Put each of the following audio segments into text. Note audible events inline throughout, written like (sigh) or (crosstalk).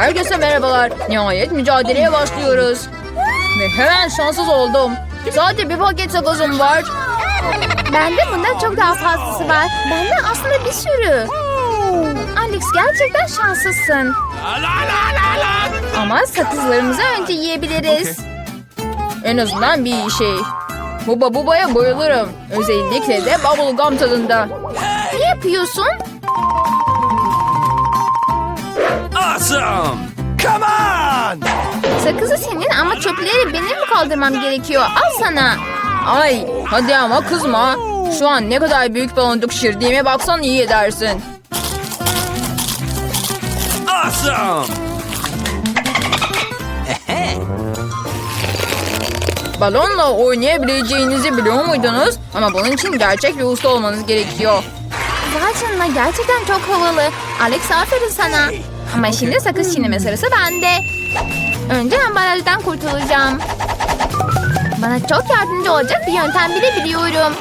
Herkese merhabalar. Nihayet mücadeleye başlıyoruz. Ve hemen şanssız oldum. Sadece bir paket sakızım var. Bende bundan çok daha fazlası var. Bende aslında bir sürü. Alex gerçekten şanslısın. Ama sakızlarımızı önce yiyebiliriz. En azından bir şey. Buba bubaya bayılırım. Özellikle de bubblegum tadında. Ne yapıyorsun? Awesome! Come on! Sakızı senin ama çöpleri benim mi kaldırmam gerekiyor? Al sana. Ay hadi ama kızma. Şu an ne kadar büyük baloncuk şişirdiğime baksan iyi edersin. Awesome! Balonla oynayabileceğinizi biliyor muydunuz? Ama bunun için gerçek bir usta olmanız gerekiyor. Vay canına gerçekten çok havalı. Alex aferin sana. Ama şimdi sakız çiğneme sırası bende. Önce ambalajdan kurtulacağım. Bana çok yardımcı olacak bir yöntem bile biliyorum.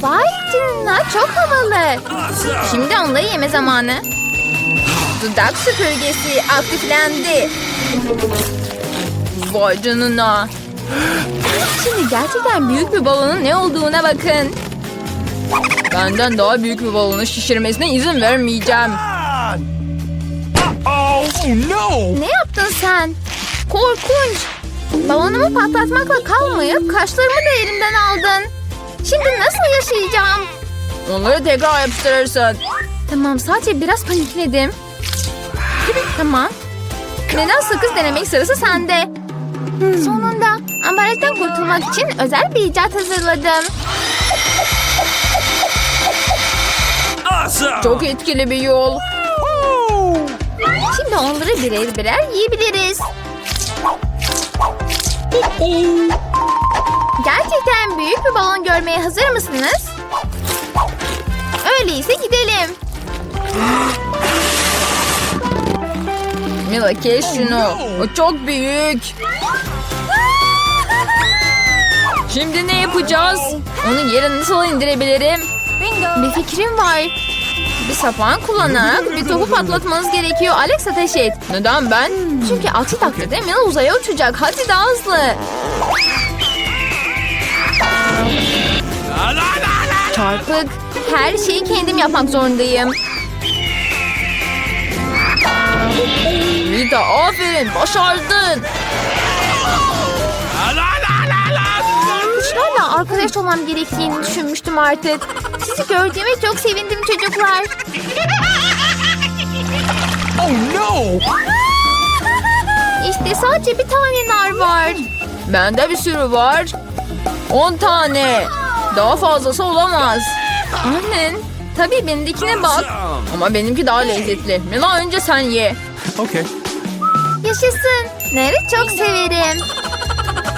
Vay canına çok havalı. Şimdi onları yeme zamanı. Dudak süpürgesi aktiflendi. Vay canına. Şimdi gerçekten büyük bir Balonun ne olduğuna bakın. Benden daha büyük bir balonu şişirmesine izin vermeyeceğim. Oh no! Ne yaptın sen? Korkunç. Balonumu patlatmakla kalmayıp kaşlarımı da elimden aldın. Şimdi nasıl yaşayacağım? Onları tekrar yapıştırırsın. Tamam sadece biraz panikledim. Tamam. Neden sakız denemek sırası sende? Sonunda ambalajdan kurtulmak için özel bir icat hazırladım. Awesome! Çok etkili bir yol. Şimdi onları birer birer yiyebiliriz. Gerçekten büyük bir balon görmeye hazır mısınız? Öyleyse gidelim. Mila kes şunu. O çok büyük. Şimdi ne yapacağız? Onu yere nasıl indirebilirim? Bir fikrim var. Sapan kullanarak bir topu patlatmanız gerekiyor. Alex ateş et. Neden ben? Çünkü aksi takdirde Mila uzaya uçacak. Hadi daha hızlı. Çarpık. Her şeyi kendim yapmak zorundayım. Rita aferin başardın. Arkadaş olmam gerektiğini düşünmüştüm artık. Sizi gördüğüme çok sevindim çocuklar. Oh no! İşte sadece bir tane nar var. Bende bir sürü var. 10 tane. Daha fazlası olamaz. Annen. Tabii benimkine bak. Ama benimki daha lezzetli. Mila önce sen ye. Okay. Yaşasın. Narı çok severim.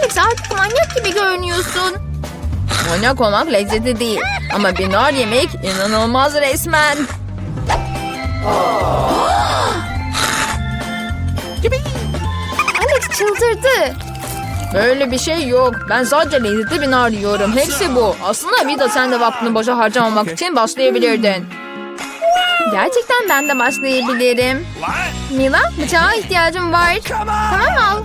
Alex artık manyak gibi görünüyorsun. Manyak olmak lezzetli değil. Ama bir nar yemek inanılmaz resmen. Alex çıldırdı. Böyle bir şey yok. Ben sadece lezzetli bir nar yiyorum. Hepsi bu. Aslında Vida sen de vaktini boşa harcamamak için başlayabilirdin. Gerçekten ben de başlayabilirim. Mila bıçağa ihtiyacım var. Tamam al.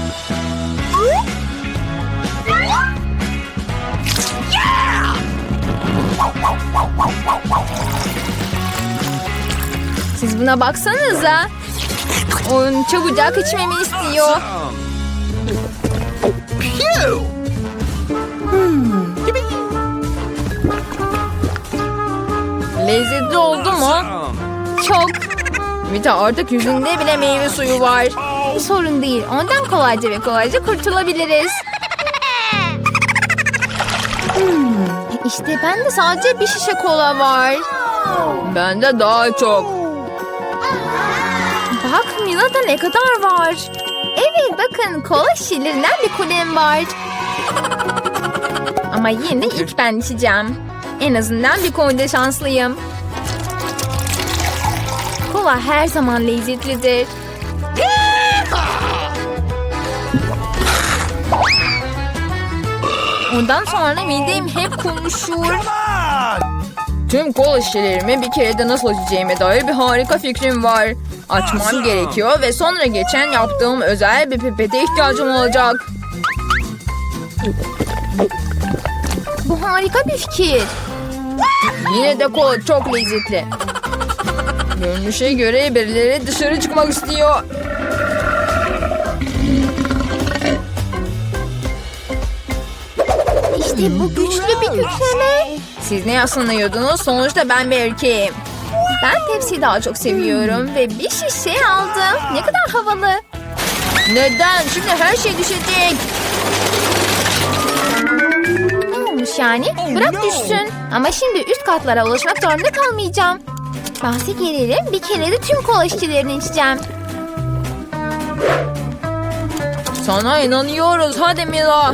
Siz buna baksanıza. Onun çabucak içmemi istiyor. Awesome. Lezzetli oldu mu? Çok. Mita artık yüzünde bile meyve suyu var. Sorun değil. Ondan kolayca ve kolayca kurtulabiliriz. İşte bende sadece bir şişe kola var. Bende daha çok. Bak Mila'da ne kadar var. Evet bakın kola şişelerinden bir kulem var. Ama yine ilk ben içeceğim. En azından bir konuda şanslıyım. Kola her zaman lezzetlidir. Ondan sonra midem hep konuşur. Tüm kola şişelerimi bir kerede nasıl açacağıma dair bir harika fikrim var. Açmam gerekiyor ve sonra geçen yaptığım özel bir pipete ihtiyacım olacak. Bu harika bir fikir. Yine de kola çok lezzetli. Görünüşe göre birileri dışarı çıkmak istiyor. İşte bu güçlü bir kükreme. Siz ne yaslanıyordunuz? Sonuçta ben bir erkeğim. Ben Pepsi'yi daha çok seviyorum ve bir şişe aldım. Ne kadar havalı. Neden? Şimdi her şey düşecek. Ne olmuş yani? Bırak düşsün. Ama şimdi üst katlara ulaşmak zorunda kalmayacağım. Bahse gelelim bir kere de tüm kola şişelerini içeceğim. Sana inanıyoruz. Hadi Mila.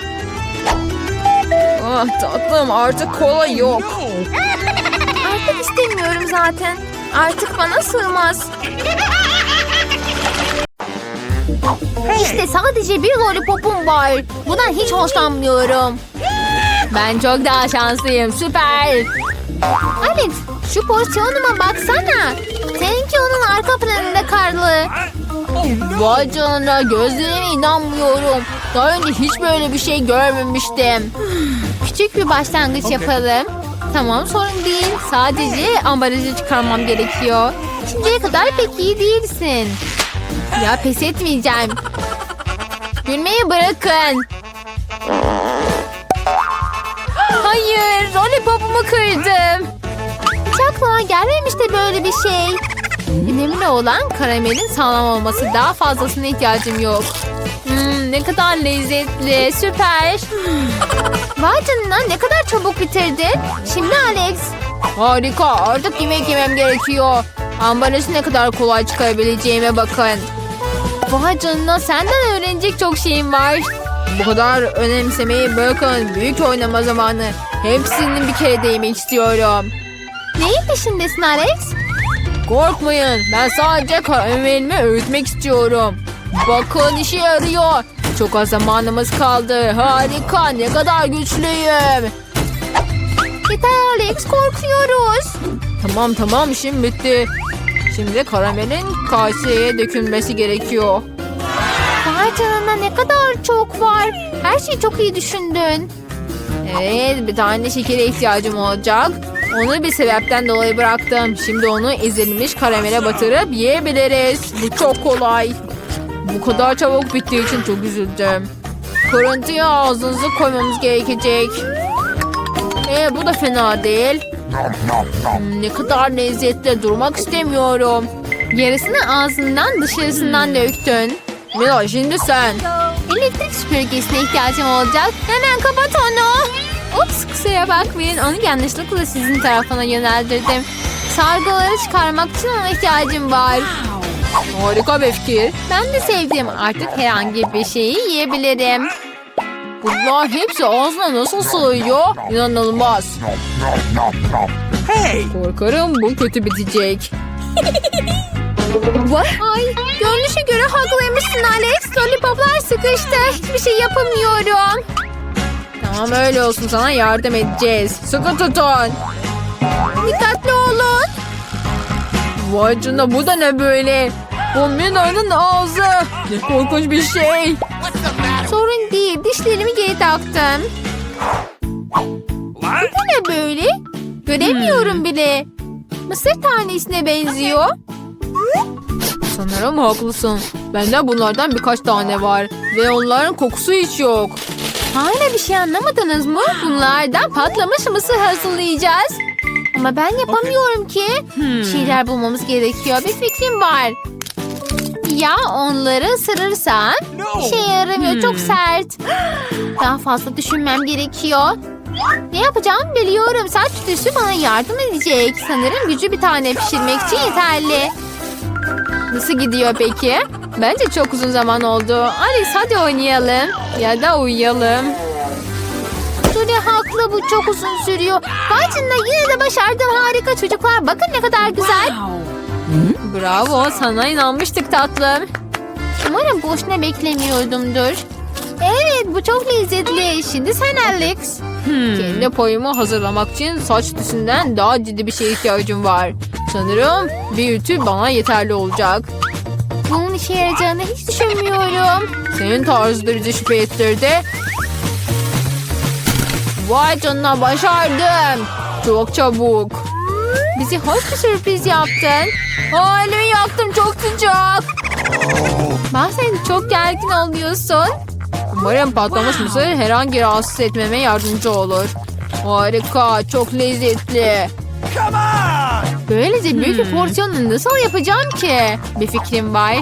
Ah tatlım artık kola yok. Artık istemiyorum zaten. Artık bana sığmaz. İşte sadece bir lollipopum var. Bundan hiç hoşlanmıyorum. Ben çok daha şanslıyım. Süper. Alex şu porsiyonuma baksana. Seninki onun arka planında karlı. Vay canına gözlerime inanmıyorum. Daha önce hiç böyle bir şey görmemiştim. Küçük bir başlangıç yapalım. Tamam sorun değil. Sadece ambalajı çıkarmam gerekiyor. Şimdiye kadar pek iyi değilsin. Ya pes etmeyeceğim. Gülmeyi bırakın. Hayır, lollipopumu kırdım. Hiç aklıma gelmemişti böyle bir şey. Önemli olan karamelin sağlam olması. Daha fazlasına ihtiyacım yok. Hmm, ne kadar lezzetli, süper. Vay canına ne kadar çabuk bitirdin. Şimdi Alex. Harika artık yemek yemem gerekiyor. Ambalajı ne kadar kolay çıkarabileceğime bakın. Vay canına senden öğrenecek çok şeyim var. Bu kadar önemsemeyi bırakın. Büyük oynama zamanı. Hepsini bir kere de yemek istiyorum. Neyin peşindesin Alex? Korkmayın. Ben sadece karamelimi öğütmek istiyorum. Bakın işe yarıyor. Çok az zamanımız kaldı. Harika. Ne kadar güçlüyüm. Yeter Alex korkuyoruz. Tamam tamam işim bitti. Şimdi karamelin kaseye dökülmesi gerekiyor. Vay canına ne kadar çok var. Her şeyi çok iyi düşündün. Evet bir tane şekere ihtiyacım olacak. Onu bir sebepten dolayı bıraktım. Şimdi onu ezilmiş karamele batırıp yiyebiliriz. Bu çok kolay. Bu kadar çabuk bittiği için çok üzüldüm. Kırıntıya ağzınızı koymamız gerekecek. Ee, bu da fena değil. Hmm, ne kadar lezzetli durmak istemiyorum. Yarısını ağzından dışarısından döktün. Mila şimdi sen. Elektrik süpürgesine ihtiyacım olacak. Hemen kapat onu. Ups kusura bakmayın. Onu yanlışlıkla sizin tarafına yöneldirdim. Sargıları çıkarmak için ona ihtiyacım var. Harika bir fikir. Ben de sevdim. Artık herhangi bir şeyi yiyebilirim. Bunlar hepsi ağzına nasıl sığıyor? İnanılmaz. Hey! Korkarım bu kötü bitecek. (laughs) Ay görünüşe göre haklıymışsın Alex. Lollipoplar sıkıştı. Hiçbir şey yapamıyorum. Tamam öyle olsun sana yardım edeceğiz. Sıkı tutun. Dikkatli. Vay canına bu da ne böyle? Bu Mila'nın ağzı. Ne korkunç bir şey. Sorun değil. Dişlerimi geri taktım. What? Bu ne böyle? Göremiyorum bile. Mısır tanesine benziyor. Sanırım haklısın. Bende bunlardan birkaç tane var. Ve onların kokusu hiç yok. Hala bir şey anlamadınız mı? Bunlardan patlamış mısır hazırlayacağız. Ama ben yapamıyorum ki. Bir şeyler bulmamız gerekiyor. Bir fikrim var. Ya onları ısırırsan? No! İşe yaramıyor. Çok sert. (gasps) Daha fazla düşünmem gerekiyor. Ne yapacağım biliyorum. Saç tüsü bana yardım edecek. Sanırım gücü bir tane pişirmek için yeterli. Nasıl gidiyor peki? Bence çok uzun zaman oldu. Alice hadi oynayalım. Ya da uyuyalım. Julie haklı bu çok uzun sürüyor. Canına yine de başardım harika çocuklar. Bakın ne kadar güzel. Bravo sana inanmıştık tatlım. Umarım boşuna beklemiyordumdur. Evet bu çok lezzetli. Şimdi sen Alex. Kendi payımı hazırlamak için saç tüsünden daha ciddi bir şeye ihtiyacım var. Sanırım bir ütü bana yeterli olacak. Bunun işe yarayacağını hiç düşünmüyorum. Senin tarzıdır bizi şüphe ettirdi. Vay canına başardım. Çok çabuk. Bizi hoş bir sürpriz yaptın. Aa, elimi yaktım çok sıcak. Bazen çok gergin oluyorsun. Umarım patlamış mısır herhangi rahatsız etmeme yardımcı olur. Harika, çok lezzetli. Böylece büyük bir porsiyonu nasıl yapacağım ki? Bir fikrim var.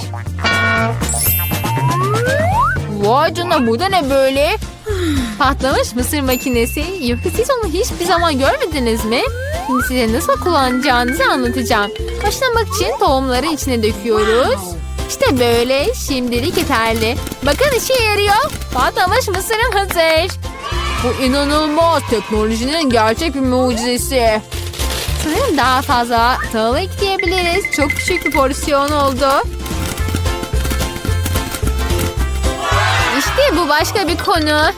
Vay canına bu da ne böyle? Patlamış mısır makinesi. Yoksa siz onu hiçbir zaman görmediniz mi? Şimdi size nasıl kullanacağınızı anlatacağım. Başlamak için tohumları içine döküyoruz. İşte böyle. Şimdilik yeterli. Bakın işe yarıyor. Patlamış mısırım hazır. Bu inanılmaz. Teknolojinin gerçek bir mucizesi. Sanırım daha fazla tahıl ekleyebiliriz. Çok küçük bir porsiyon oldu. İşte bu başka bir konu.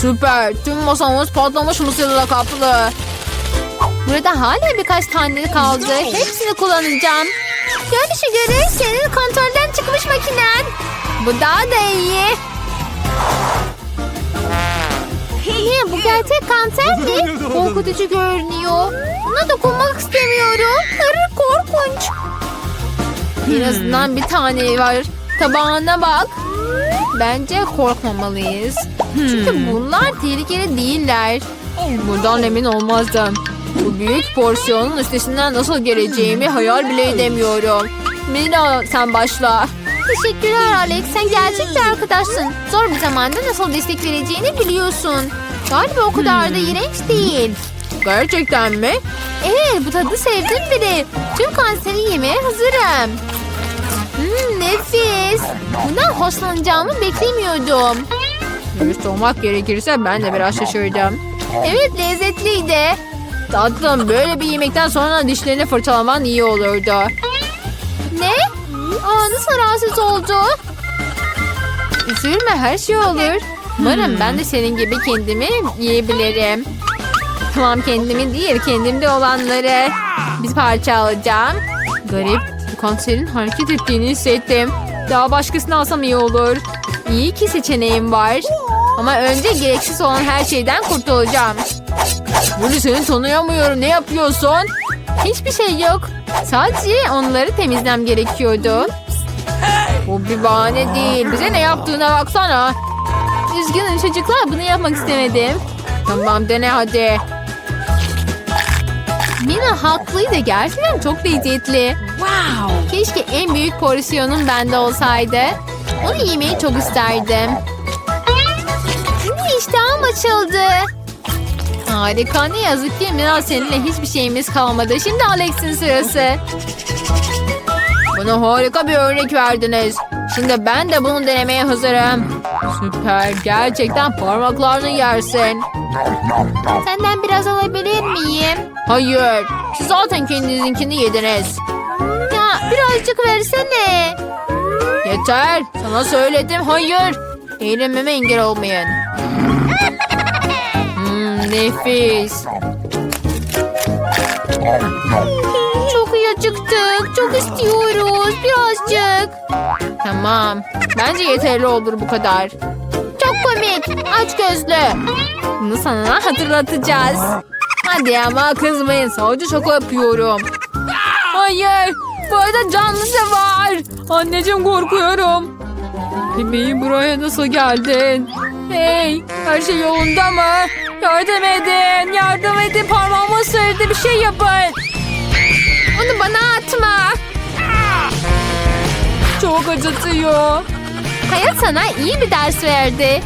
Süper. Tüm masamız patlamış mısırla kaplı. Burada hala birkaç tane kaldı. Hepsini kullanacağım. Görünüşe göre senin kontrolden çıkmış makinen. Bu daha da iyi. Ne bu gerçek kanser mi? (laughs) Korkutucu görünüyor. Ona dokunmak istemiyorum. Hırr korkunç. En azından bir tane var. Tabağına bak. Bence korkmamalıyız. Çünkü bunlar tehlikeli değiller. Bundan emin olmazdım. Bu büyük porsiyonun üstesinden nasıl geleceğimi hayal bile edemiyorum. Mina sen başla. Teşekkürler Alex. Sen gerçek bir arkadaşsın. Zor bir zamanda nasıl destek vereceğini biliyorsun. Galiba o kadar da iğrenç değil. Gerçekten mi? Evet bu tadı sevdim bile. Tüm kanseri yemeye hazırım. Hmm, nefis. Bundan hoşlanacağımı beklemiyordum. Dürüst olmak gerekirse ben de biraz şaşırdım. Evet lezzetliydi. Tatlım böyle bir yemekten sonra dişlerini fırçalaman iyi olurdu. Ne? Aa, nasıl rahatsız oldu? Üzülme her şey olur. Umarım ben de senin gibi kendimi yiyebilirim. Tamam kendimi değil kendimde olanları. Bir parça alacağım. Garip. Bu kanserin hareket ettiğini hissettim. Daha başkasını alsam iyi olur. İyi ki seçeneğim var. Ama önce gereksiz olan her şeyden kurtulacağım. Böyle seni tanıyamıyorum. Ne yapıyorsun? Hiçbir şey yok. Sadece onları temizlem gerekiyordu. Bu bir bahane değil. Bize ne yaptığına baksana. Üzgünüm çocuklar bunu yapmak istemedim. Tamam dene hadi. Mina haklıydı. Gerçekten çok lezzetli. Wow. Keşke en büyük porsiyonum bende olsaydı. Onu yemeyi çok isterdim. Şimdi iştahım açıldı. Harika ne yazık ki Miral seninle hiçbir şeyimiz kalmadı. Şimdi Alex'in sırası. Bana harika bir örnek verdiniz. Şimdi ben de bunu denemeye hazırım. Süper. Gerçekten parmaklarını yersin. Senden biraz alabilir miyim? Hayır. Siz zaten kendinizinkini yediniz. Ya birazcık versene. Yeter. Sana söyledim. Hayır. Eğlenmeme engel olmayın. (laughs) Hmm, nefis. Çok iyi acıktık. Çok istiyoruz. Birazcık. Tamam. Bence yeterli olur bu kadar. Çok komik. Aç gözlü. Bunu sana hatırlatacağız. Hadi ama kızmayın. Sadece şaka yapıyorum. Hayır. Bu arada canlısı var. Anneciğim korkuyorum. Bebeğim buraya nasıl geldin? Hey her şey yolunda mı? Yardım edin. Yardım edin. Parmağımı ısırdı. Bir şey yapın. Onu bana atma. Çok acıtıyor. Hayat sana iyi bir ders verdi.